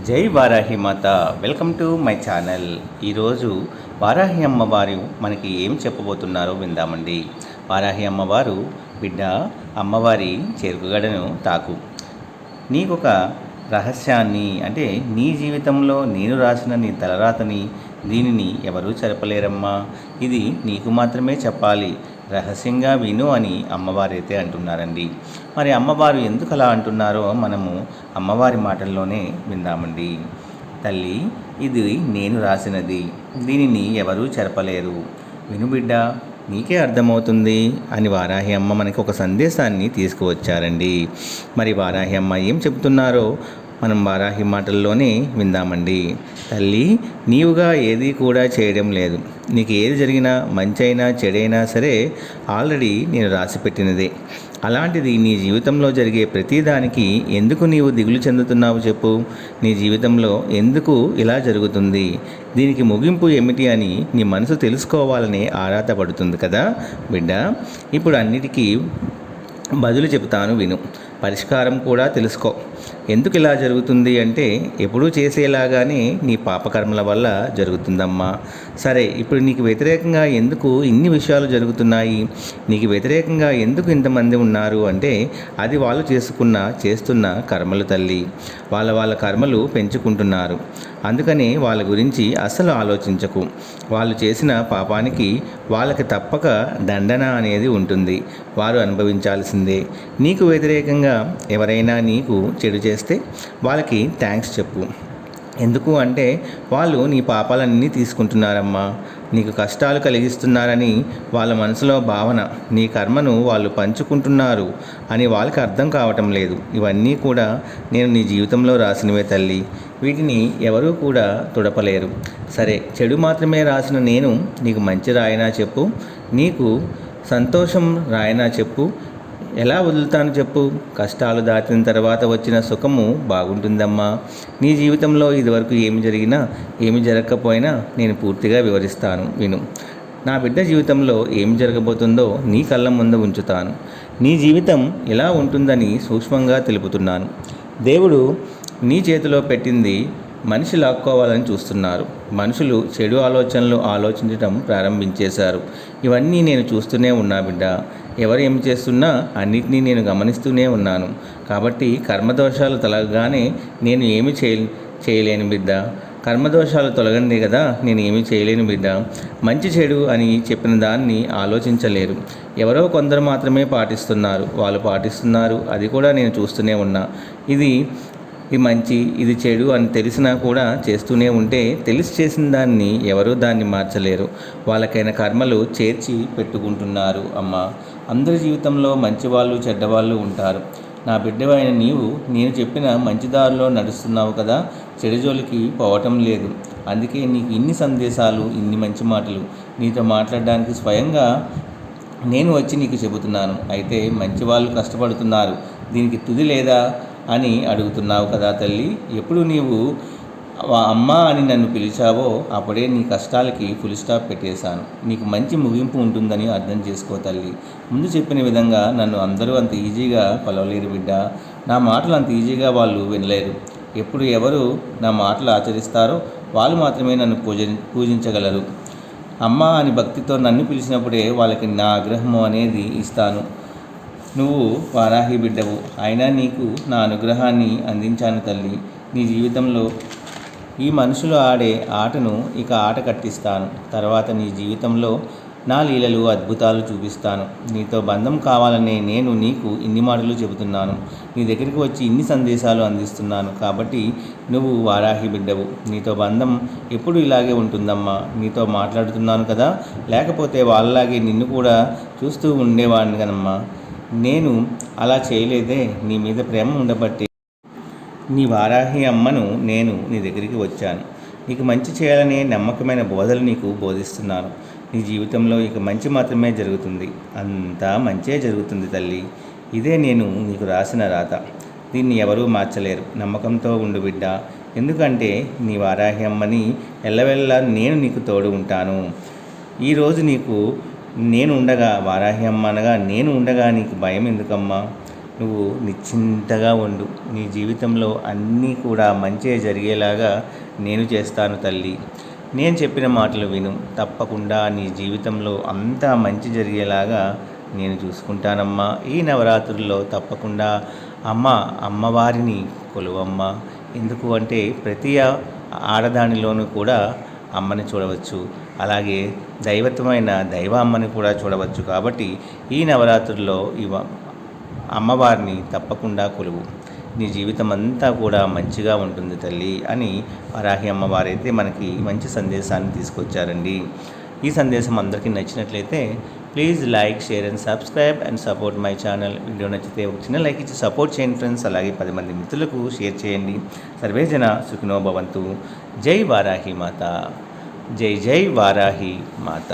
జై వారాహి మాత. Welcome to my channel. ఈరోజు వారాహి అమ్మవారు మనకి ఏం చెప్పబోతున్నారో విందామండి. వారాహి అమ్మవారు బిడ్డ అమ్మవారి చెరుకుగడను తాకు. నీకొక రహస్యాన్ని అంటే నీ జీవితంలో నేను రాసిన నీ తలరాతని దీనిని ఎవరూ చెప్పలేరమ్మా ఇది నీకు మాత్రమే చెప్పాలి. రహస్యంగా విను అని అమ్మవారైతే అంటున్నారండి. మరి అమ్మవారు ఎందుకు అలా అంటున్నారో మనము అమ్మవారి మాటల్లోనే విందామండి. తల్లి ఇది నేను రాసినది. దీనిని ఎవరూ చెరపలేరు. విను బిడ్డ నీకే అర్థమవుతుంది అని వారాహి అమ్మ మనకి ఒక సందేశాన్ని తీసుకువచ్చారండి. మరి వారాహి అమ్మ ఏం చెబుతున్నారో మనం వారాహి మాటల్లోనే విందామండి. తల్లి నీవుగా ఏది కూడా చేయడం లేదు. నీకు ఏది జరిగినా మంచైనా చెడైనా సరే ఆల్రెడీ నేను రాసిపెట్టినదే అలాంటిది నీ జీవితంలో జరిగే ప్రతిదానికి ఎందుకు నీవు దిగులు చెందుతున్నావు చెప్పు. నీ జీవితంలో ఎందుకు ఇలా జరుగుతుంది? దీనికి ముగింపు ఏమిటి అని నీ మనసు తెలుసుకోవాలని ఆరాటపడుతుంది కదా బిడ్డ. ఇప్పుడు అన్నిటికీ బదులు చెబుతాను విను. పరిష్కారం కూడా తెలుసుకో. ఎందుకు ఇలా జరుగుతుంది అంటే ఎప్పుడూ చేసేలాగానే నీ పాపకర్మల వల్ల జరుగుతుందమ్మా. సరే ఇప్పుడు నీకు వ్యతిరేకంగా ఎందుకు ఇన్ని విషయాలు జరుగుతున్నాయి? నీకు వ్యతిరేకంగా ఎందుకు ఇంతమంది ఉన్నారు? అంటే అది వాళ్ళు చేసుకున్న చేస్తున్న కర్మలు తల్లి. వాళ్ళ వాళ్ళ కర్మలు పెంచుకుంటున్నారు. అందుకని వాళ్ళ గురించి అసలు ఆలోచించకు. వాళ్ళు చేసిన పాపానికి వాళ్ళకి తప్పక దండన అనేది ఉంటుంది. వారు అనుభవించాల్సిందే. నీకు వ్యతిరేకంగా ఎవరైనా నీకు చెడు చేస్తే చేస్తే వాళ్ళకి థ్యాంక్స్ చెప్పు. ఎందుకు అంటే వాళ్ళు నీ పాపాలన్నీ తీసుకుంటున్నారమ్మా. నీకు కష్టాలు కలిగిస్తున్నారని వాళ్ళ మనసులో భావన. నీ కర్మను వాళ్ళు పంచుకుంటున్నారు అని వాళ్ళకి అర్థం కావటం లేదు. ఇవన్నీ కూడా నేను నీ జీవితంలో రాసినవే తల్లి. వీటిని ఎవరూ కూడా తుడపలేరు. సరే చెడు మాత్రమే రాసిన నేను నీకు మంచి రాయనా చెప్పు. నీకు సంతోషం రాయనా చెప్పు. ఎలా వదులుతాను చెప్పు? కష్టాలు దాటిన తర్వాత వచ్చిన సుఖము బాగుంటుందమ్మా. నీ జీవితంలో ఇదివరకు ఏమి జరిగినా ఏమి జరగకపోయినా నేను పూర్తిగా వివరిస్తాను విను. నా బిడ్డ జీవితంలో ఏం జరగబోతుందో నీ కళ్ళ ముందు ఉంచుతాను. నీ జీవితం ఎలా ఉంటుందని సూక్ష్మంగా తెలుపుతున్నాను. దేవుడు నీ చేతిలో పెట్టింది మనిషి లాక్కోవాలని చూస్తున్నారు. మనుషులు చెడు ఆలోచనలు ఆలోచించడం ప్రారంభించేశారు. ఇవన్నీ నేను చూస్తూనే ఉన్నా బిడ్డ. ఎవరు ఏం చేస్తున్నా అన్నిటినీ నేను గమనిస్తూనే ఉన్నాను. కాబట్టి కర్మదోషాలు తొలగగానే నేను ఏమి చేయ చేయలేను బిడ్డ. కర్మదోషాలు తొలగండి కదా నేను ఏమీ చేయలేను బిడ్డ. మంచి చెడు అని చెప్పిన దాన్ని ఆలోచించలేరు. ఎవరో కొందరు మాత్రమే పాటిస్తున్నారు. వాళ్ళు పాటిస్తున్నారు. అది కూడా నేను చూస్తూనే ఉన్నా. ఇది ఇది మంచి ఇది చెడు అని తెలిసినా కూడా చేస్తూనే ఉంటే తెలిసి చేసిన దాన్ని ఎవరూ దాన్ని మార్చలేరు. వాళ్ళకైన కర్మలు చేర్చి పెట్టుకుంటున్నారు అమ్మ. అందరి జీవితంలో మంచివాళ్ళు చెడ్డవాళ్ళు ఉంటారు. నా బిడ్డవైన నీవు నేను చెప్పిన మంచి దారిలో నడుస్తున్నావు కదా. చెడుజోలికి పోవటం లేదు. అందుకే నీకు ఇన్ని సందేశాలు ఇన్ని మంచి మాటలు. నీతో మాట్లాడడానికి స్వయంగా నేను వచ్చి నీకు చెబుతున్నాను. అయితే మంచి వాళ్ళు కష్టపడుతున్నారు. దీనికి తుది లేదా? అని అడుగుతున్నావు కదా తల్లి. ఎప్పుడు నీవు వా- అమ్మా అని నన్ను పిలిచావో అప్పుడే నీ కష్టాలకి ఫుల్ స్టాప్ పెట్టేశాను. నీకు మంచి ముగింపు ఉంటుందని అర్థం చేసుకో తల్లి. ముందు చెప్పిన విధంగా నన్ను అందరూ అంత ఈజీగా కొలవలేరు బిడ్డ. నా మాటలు అంత ఈజీగా వాళ్ళు వినలేరు. ఎప్పుడు ఎవరు నా మాటలు ఆచరిస్తారో వాళ్ళు మాత్రమే నన్ను పూజ పూజించగలరు. అమ్మ అని భక్తితో నన్ను పిలిచినప్పుడే వాళ్ళకి నా ఆగ్రహము అనేది ఇస్తాను. నువ్వు వారాహి బిడ్డవు. అయినా నీకు నా అనుగ్రహాన్ని అందించాను తల్లి. నీ జీవితంలో ఈ మనుషులు ఆడే ఆటను ఇక ఆట కట్టిస్తాను. తర్వాత నీ జీవితంలో నా లీలలు అద్భుతాలు చూపిస్తాను. నీతో బంధం కావాలనే నేను నీకు ఇన్ని మాటలు చెబుతున్నాను. నీ దగ్గరికి వచ్చి ఇన్ని సందేశాలు అందిస్తున్నాను. కాబట్టి నువ్వు వారాహి బిడ్డవు. నీతో బంధం ఎప్పుడు ఇలాగే ఉంటుందమ్మా. నీతో మాట్లాడుతున్నాను కదా. లేకపోతే వాళ్ళలాగే నిన్ను కూడా చూస్తూ ఉండేవాడిని కదమ్మా. నేను అలా చేయలేదే నీ మీద ప్రేమ ఉండబట్టి. నీ వారాహి అమ్మను నేను నీ దగ్గరికి వచ్చాను. నీకు మంచి చేయాలనే నమ్మకమైన బోధలు నీకు బోధిస్తున్నాను. నీ జీవితంలో ఇక మంచి మాత్రమే జరుగుతుంది. అంతా మంచే జరుగుతుంది తల్లి. ఇదే నేను నీకు రాసిన రాత. దీన్ని ఎవరూ మార్చలేరు. నమ్మకంతో ఉండు బిడ్డ. ఎందుకంటే నీ వారాహి అమ్మని ఎల్లవెల్లా నేను నీకు తోడు ఉంటాను. ఈరోజు నీకు నేను ఉండగా వారాహి అమ్మ అనగా నేను ఉండగా నీకు భయం ఎందుకమ్మా? నువ్వు నిశ్చింతగా ఉండు. నీ జీవితంలో అన్నీ కూడా మంచిగా జరిగేలాగా నేను చేస్తాను తల్లి. నేను చెప్పిన మాటలు విను. తప్పకుండా నీ జీవితంలో అంతా మంచి జరిగేలాగా నేను చూసుకుంటానమ్మా. ఈ నవరాత్రుల్లో తప్పకుండా అమ్మ అమ్మవారిని కొలువమ్మ. ఎందుకు అంటే ప్రతి ఆడదానిలోనూ కూడా అమ్మని చూడవచ్చు. అలాగే దైవత్వమైన దైవ అమ్మని కూడా చూడవచ్చు. కాబట్టి ఈ నవరాత్రుల్లో ఇవ అమ్మవారిని తప్పకుండా కొలువు. నీ జీవితం అంతా కూడా మంచిగా ఉంటుంది తల్లి అని వరాహి అమ్మవారైతే మనకి మంచి సందేశాన్ని తీసుకొచ్చారండి. ఈ సందేశం అందరికీ నచ్చినట్లయితే please like share and subscribe and support my channel. Video నచ్చితే ఒక చిన్న లైక్ ఇచ్చి సపోర్ట్ చేయండి ఫ్రెండ్స్. అలాగే పది మంది మిత్రులకు షేర్ చేయండి. సర్వేజన సుఖినో భవంతు. జై వారాహి మాత. జై జై వారాహి మాత.